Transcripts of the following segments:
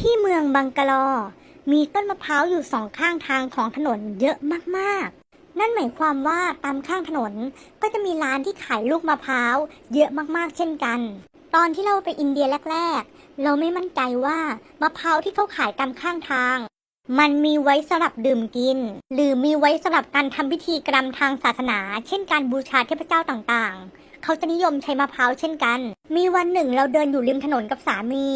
ที่เมืองบังกะลอ มีต้นมะพร้าวอยู่สองข้างทางของถนนเยอะมากๆ นั่นหมายความว่าตามข้างถนนก็จะมีร้านที่ขายลูกมะพร้าวเยอะมากๆ เช่นกัน ตอนที่เราไปอินเดียแรก ๆ เราไม่มั่นใจว่ามะพร้าวที่เขาขายตามข้างทาง มันมีไว้สำหรับดื่มกิน หรือมีไว้สำหรับการทำพิธีกรรมทางศาสนา เช่นการบูชาเทพเจ้าต่างๆเขาจะนิยมใช้มะพร้าวเช่นกัน มีวันหนึ่งเราเดินอยู่ริมถนนกับสามี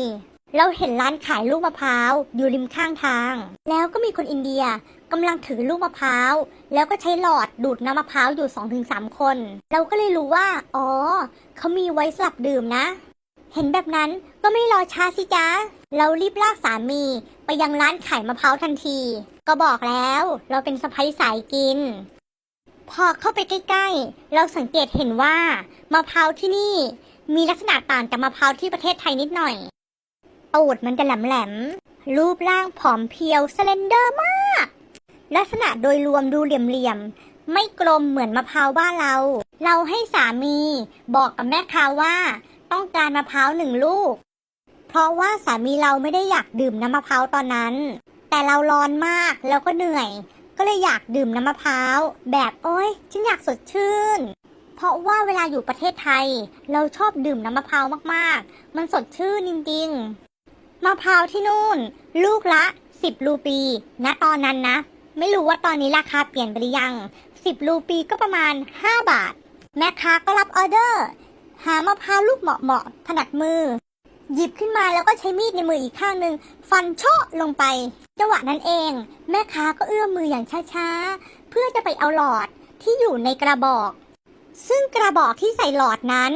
เราเห็นร้านขายลูกมะพร้าวอยู่ริมข้างทาง แล้วก็มีคนอินเดียกำลังถือลูกมะพร้าว แล้วก็ใช้หลอดดูดน้ำมะพร้าวอยู่ 2-3 คน เราก็เลยรู้ว่า อ๋อ เขามีไว้สำหรับดื่มนะ เห็นแบบนั้นก็ไม่รอช้าสิจ๊ะเรารีบลากสามีไปยังร้านขายมะพร้าวทันที ก็บอกแล้วเราเป็นสะพ้ยสายกิน พอเข้าไปใกล้ๆ เราสังเกตเห็นว่ามะพร้าวที่นี่มีลักษณะต่างจากมะพร้าวที่ประเทศไทยนิดหน่อย ตูดมันจะแหลมๆรูปร่างผอมเพรียวสเลนเดอร์มาก ลักษณะโดยรวมดูเหลี่ยมๆ ไม่กลมเหมือนมะพร้าวบ้านเรา เราให้สามีบอกกับแม่ค้าว่าต้องการมะพร้าวหนึ่งลูก เพราะว่าสามีเราไม่ได้อยากดื่มน้ำมะพร้าวตอนนั้น แต่เราร้อนมากแล้วก็เหนื่อย ก็เลยอยากดื่มน้ำมะพร้าว แบบโอ๊ยฉันอยากสดชื่น เพราะว่าเวลาอยู่ประเทศไทย เราชอบดื่มน้ำมะพร้าวมากๆ มันสดชื่นจริงๆ มะพร้าวที่นู่น ลูกละ 10 รูปีณตอนนั้นนะ ไม่รู้ว่าตอนนี้ราคาเปลี่ยนไปหรือยัง 10 รูปีก็ประมาณ 5 บาท แม่ค้าก็รับออเดอร์ หามะพร้าวลูกเหมาะๆถนัดมือ หยิบขึ้นมาแล้วก็ใช้มีดในมืออีกข้างหนึ่งฟันเชาะลงไปจังหวะนั้นเอง แม่ค้าก็เอื้อมมืออย่างช้าๆ เพื่อจะไปเอาหลอดที่อยู่ในกระบอก ซึ่งกระบอกที่ใส่หลอดนั้น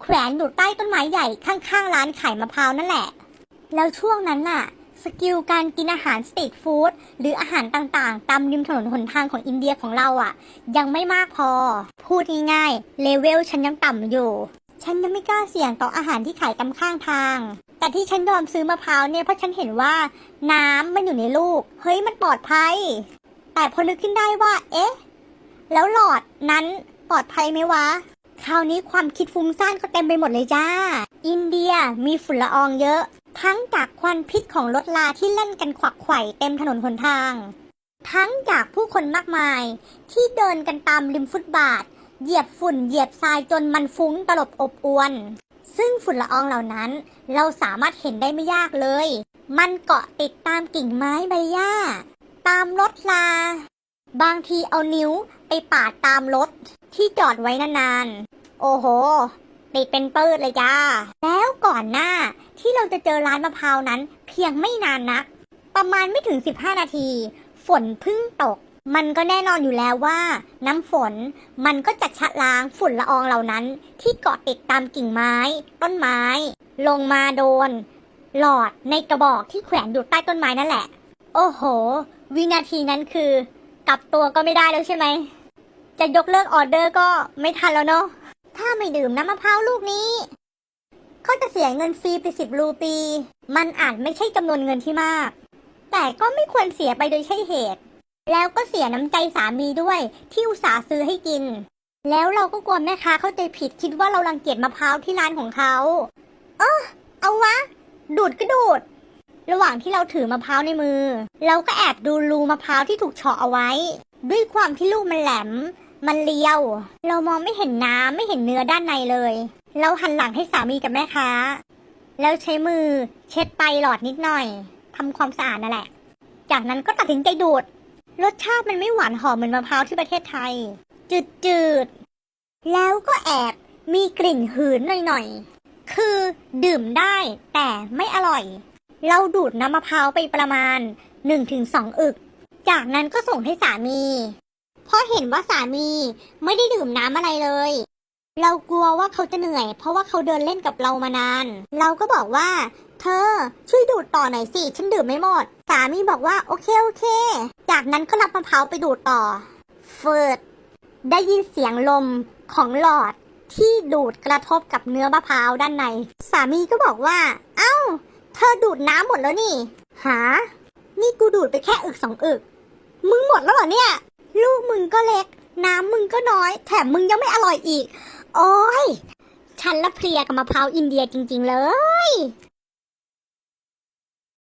แขวนอยู่ใต้ต้นไม้ใหญ่ข้างๆ ร้านขายมะพร้าวนั่นแหละ แล้วช่วงนั้นน่ะ สกิลการกินอาหารสตรีทฟู้ดหรืออาหารต่างๆ ตามริมถนนหนทางของอินเดียของเราอะ ยังไม่มากพอ พูดง่ายๆเลเวลฉันยังต่ำอยู่ ฉันยังไม่กล้าเสี่ยงต่ออาหารที่ขายตามข้างทาง แต่ที่ฉันยอมซื้อมะพร้าวเนี่ยเพราะฉันเห็นว่า น้ำมันอยู่ในลูก เฮ้ยมันปลอดภัย แต่พอนึกขึ้นได้ว่า เอ๊ะ แล้วหลอดนั้นปลอดภัยไหมวะคราวนี้ความคิดฟุ้งซ่านก็เต็มไปหมดเลยจ้า อินเดียมีฝุ่นละอองเยอะ ทั้งจากควันพิษของรถลาที่เล่นกันขวักไขว่เต็มถนนหนทาง ทั้งจากผู้คนมากมาย ที่เดินกันตามริมฟุตบาท เหยียบฝุ่นเหยียบทรายจนมันฟุ้งตลบอบอวน ซึ่งฝุ่นละอองเหล่านั้น เราสามารถเห็นได้ไม่ยากเลย มันเกาะติดตามกิ่งไม้ใบหญ้า ตามรถลา บางทีเอานิ้วไปปาดตามรถที่จอดไว้นานๆ โอ้โห ติดเป็นปืดเลยจ้า แล้วก่อนหน้าที่เราจะเจอร้านมะพร้าวนั้น เพียงไม่นานนัก ประมาณไม่ถึง 15 นาที ฝนพิ่งตก มันก็แน่นอนอยู่แล้วว่า น้ำฝนมันก็จะชะล้างฝุ่นละอองเหล่านั้น ที่เกาะติดตามกิ่งไม้ ต้นไม้ ลงมาโดน หลอดในกระบอกที่แขวนอยู่ใต้ต้นไม้นั่นแหละ โอ้โห วินาทีนั้นคือ กลับตัวก็ไม่ได้แล้วใช่ไหมจะยกเลิกออเดอร์ก็ไม่ทันแล้วเนาะ ถ้าไม่ดื่มน้ำมะพร้าวลูกนี้ก็จะเสียเงินฟรีไปสิบรูปี มันอาจไม่ใช่จำนวนเงินที่มาก แต่ก็ไม่ควรเสียไปโดยใช่เหตุ แล้วก็เสียน้ำใจสามีด้วยที่อุตส่าห์ซื้อให้กิน แล้วเราก็กลัวแม่ค้าเข้าใจผิดคิดว่าเรารังเกียจมะพร้าวที่ร้านของเขาเออเอาวะ ดูดก็ดูด ระหว่างที่เราถือมะพร้าวในมือ เราก็แอบดูรูมะพร้าวที่ถูกเฉาะเอาไว้ ด้วยความที่ลูกมันแหลม มันเลียว เรามองไม่เห็นน้ำไม่เห็นเนื้อด้านในเลย เราหันหลังให้สามีกับแม่ค้า แล้วใช้มือเช็ดไปหลอดนิดหน่อยทำความสะอาดนั่นแหละ จากนั้นก็ตัดสินใจดูด รสชาติมันไม่หวานหอมเหมือนมะพร้าวที่ประเทศไทย จืดๆแล้วก็แอบมีกลิ่นหืนหน่อยๆ คือดื่มได้แต่ไม่อร่อย เราดูดน้ำมะพร้าวไปประมาณ 1-2 อึก จากนั้นก็ส่งให้สามี เพราะเห็นว่าสามีไม่ได้ดื่มน้ำอะไรเลย เรากลัวว่าเขาจะเหนื่อย เพราะว่าเขาเดินเล่นกับเรามานาน เราก็บอกว่า เธอช่วยดูดต่อหน่อยสิฉันดื่มไม่หมด สามีบอกว่าโอเคโอเค จากนั้นก็รับมะพร้าวไปดูดต่อเฟิดได้ยินเสียงลมของหลอดที่ดูดกระทบกับเนื้อมะพร้าวด้านใน สามีก็บอกว่า เอ้า เธอดูดน้ำหมดแล้วนี่ หา นี่กูดูดไปแค่อึกสองอึก มึงหมดแล้วเหรอเนี่ย ลูกมึงก็เล็ก น้ำมึงก็น้อย แถมมึงยังไม่อร่อยอีก โอ้ย ฉันละเพลียกับมะพร้าวอินเดียจริง ๆ เลย